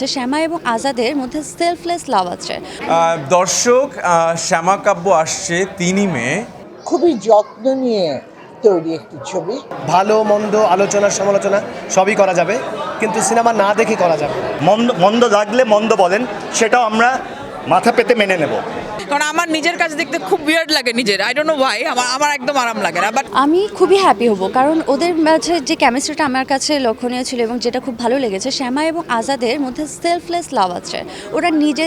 যে শ্যামা এবং আজাদের মধ্যে সেলফলেস লাভ আছে। দর্শক শ্যামা কাব্য আসছে তিনি মে। খুবই যত্ন নিয়ে তৈরি একটি ছবি। ভালো মন্দ আলোচনা সমালোচনা সবই করা যাবে কিন্তু সিনেমা না দেখে করা যাবে মন্দ মন্দ লাগলে মন্দ বলেন সেটাও আমরা মাথা পেতে মেনে নেব। কারণ আমার নিজের কাছে দেখতে খুব বিয়ার্ড লাগে নিজের। আই ডোন্ট নো ভাই আমার আমার একদম আরাম লাগে না বাট আমি খুবই হ্যাপি হব কারণ ওদের মাঝে যে কেমিস্ট্রিটা আমার কাছে লক্ষণীয় ছিল এবং যেটা খুব ভালো লেগেছে শ্যামা এবং আজাদের মধ্যে সেলফলেস লাভ আছে। ওরা নিজে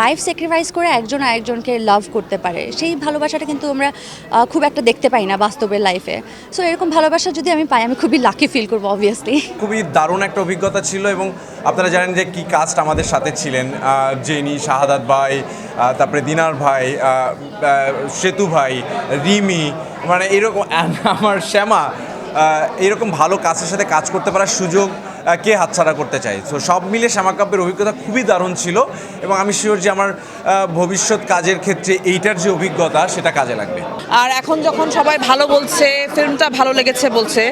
লাইফ স্যাক্রিফাইস করে একজন আরেকজনকে লাভ করতে পারে। সেই ভালোবাসাটা কিন্তু আমরা খুব একটা দেখতে পাই না বাস্তবের লাইফে সো এরকম ভালোবাসা যদি আমি পাই আমি খুবই লাকি ফিল করব অবভিয়াসলি খুবই দারুণ একটা অভিজ্ঞতা ছিল এবং আপনারা জানেন যে কি কাস্ট আমাদের সাথে ছিলেন জেনি, শাহাদাত ভাই তারপরে দিনার ভাই সেতু ভাই, রিমি মানে এরকম, আমার শ্যামা এরকম ভালো কাজের সাথে কাজ করতে পারার সুযোগ কে হাতছাড়া করতে চাই তো সব মিলে শ্যামা কাব্যের অভিজ্ঞতা খুবই দারুণ ছিল এবং আমি শিওর যে আমার ভবিষ্যৎ কাজের ক্ষেত্রে এইটার যে অভিজ্ঞতা সেটা কাজে লাগবে। আর এখন যখন সবাই ভালো বলছে ফিল্মটা ভালো লেগেছে বলছে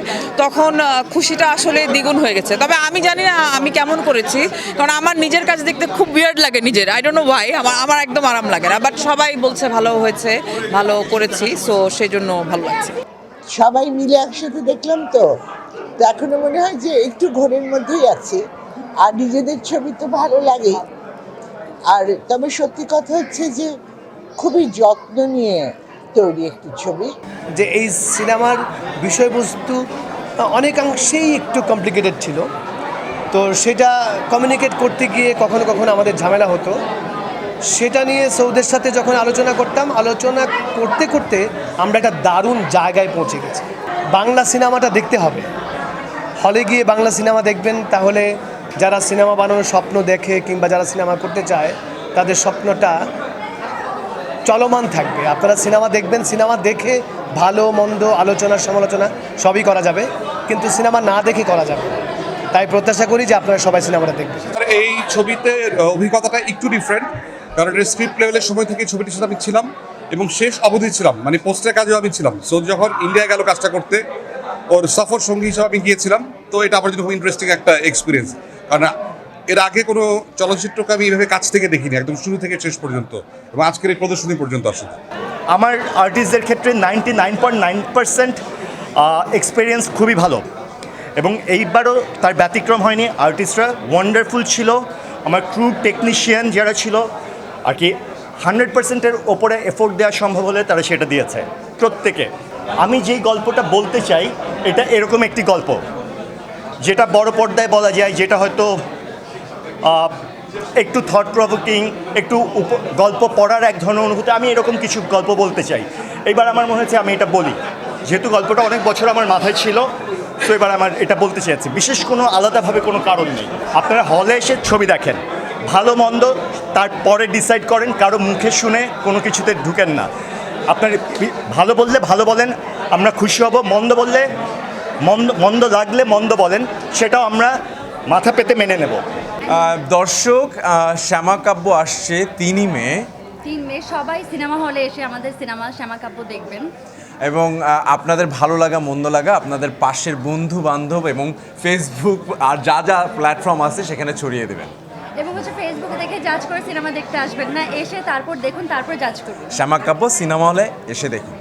তখন খুশিটা আসলে দ্বিগুণ হয়ে গেছে। তবে আমি জানি না আমি কেমন করেছি কারণ আমার নিজের কাজ দেখতে খুব বিয়ার্ড লাগে নিজের। আই ডোন্ট নো ভাই আমার আমার একদম আরাম লাগে না বাট সবাই বলছে ভালো হয়েছে ভালো করেছি সো সেই জন্য ভালো লাগছে। সবাই মিলে একসাথে দেখলাম তো? তো এখনও মনে হয় যে একটু ঘরের মধ্যেই আছে। আর নিজেদের ছবি তো ভালো লাগেই আর তবে সত্যি কথা হচ্ছে যে খুবই যত্ন নিয়ে তৈরি একটি ছবি। যে এই সিনেমার বিষয়বস্তু অনেকাংশেই একটু কমপ্লিকেটেড ছিল। তো সেটা কমিউনিকেট করতে গিয়ে কখনো কখনো আমাদের ঝামেলা হতো। সেটা নিয়ে সৌদের সাথে যখন আলোচনা করতাম, আলোচনা করতে করতে আমরা একটা দারুণ জায়গায় পৌঁছে গেছি। বাংলা সিনেমাটা দেখতে হবে। হলে গিয়ে বাংলা সিনেমা দেখবেন, তাহলে যারা সিনেমা বানানোর স্বপ্ন দেখে কিংবা যারা সিনেমা করতে চায়, তাদের স্বপ্নটা চলমান থাকবে। আপনারা সিনেমা দেখবেন, সিনেমা দেখে ভালো, মন্দ, আলোচনা, সমালোচনা সবই করা যাবে, কিন্তু সিনেমা না দেখে করা যাবে তাই প্রত্যাশা করি যে আপনারা সবাই সিনেমাটা দেখবেন। এই ছবিতে অভিজ্ঞতাটা একটু ডিফারেন্ট কারণ স্ক্রিপ্ট লেভেলের সময় থেকে ছবিটির সাথে আমি ছিলাম এবং শেষ অবধি ছিলাম মানে পোস্টের কাজেও আমি ছিলাম। সো যখন ইন্ডিয়া গেল কাজটা করতে ওর সফর সঙ্গী হিসাবে আমি গিয়েছিলাম। তো এটা আমার জন্য খুব ইন্টারেস্টিং একটা এক্সপিরিয়েন্স কারণ এর আগে কোনো চলচ্চিত্রকে আমি এইভাবে কাছ থেকে দেখিনি, একদম শুরু থেকে শেষ পর্যন্ত এবং আজকের এই প্রদর্শনী পর্যন্ত আসলে। আমার আর্টিস্টদের ক্ষেত্রে ninety nine point nine percent experience খুবই ভালো। এবং এইবারও তার ব্যতিক্রম হয়নি। আর্টিস্টরা ওয়ান্ডারফুল ছিল। আমার ক্রু টেকনিশিয়ান যারা ছিল, আর কি হান্ড্রেড পার্সেন্টের ওপরে এফোর্ট দেওয়া সম্ভব হলে তারা সেটা দিয়েছে প্রত্যেকে। আমি যেই গল্পটা বলতে চাই, এটা এরকম একটি গল্প। যেটা বড় পর্দায় বলা যায়, যেটা হয়তো একটু থট প্রভোকিং একটু গল্প পড়ার এক ধরনের অনুভূতি, আমি এরকম কিছু গল্প বলতে চাই। এবার আমার মনে হচ্ছে আমি এটা বলি। যেহেতু গল্পটা অনেক বছর আমার মাথায় ছিল, তো এবার আমার এটা বলতে চাইছি। বিশেষ কোনো আলাদাভাবে কোনো কারণ নেই। আপনারা হলে এসে ছবি দেখেন। ভালো, মন্দ, তারপরে ডিসাইড করেন, কারও মুখে শুনে কোনো কিছুতে ঢুকেন না। আপনার ভালো বললে ভালো বলেন আমরা খুশি হব মন্দ বললে মন্দ মন্দ লাগলে মন্দ বলেন সেটাও আমরা মাথা পেতে মেনে নেব। দর্শক আহ, শ্যামা কাব্য আসছে তিনই মে। তিন মে সবাই সিনেমা হলে এসে আমাদের সিনেমা শ্যামা কাব্য দেখবেন। এবং আপনাদের ভালো লাগা মন্দ লাগা আপনাদের পাশের বন্ধু বান্ধব এবং ফেসবুক আর যা যা প্ল্যাটফর্ম আছে সেখানে ছড়িয়ে দেবেন। এবং হচ্ছে ফেসবুকে দেখে জাজ করে সিনেমা দেখতে আসবেন না, এসে তারপর দেখুন, তারপর জাজ করুন। শ্যামা কাব্য সিনেমা হলে এসে দেখুন।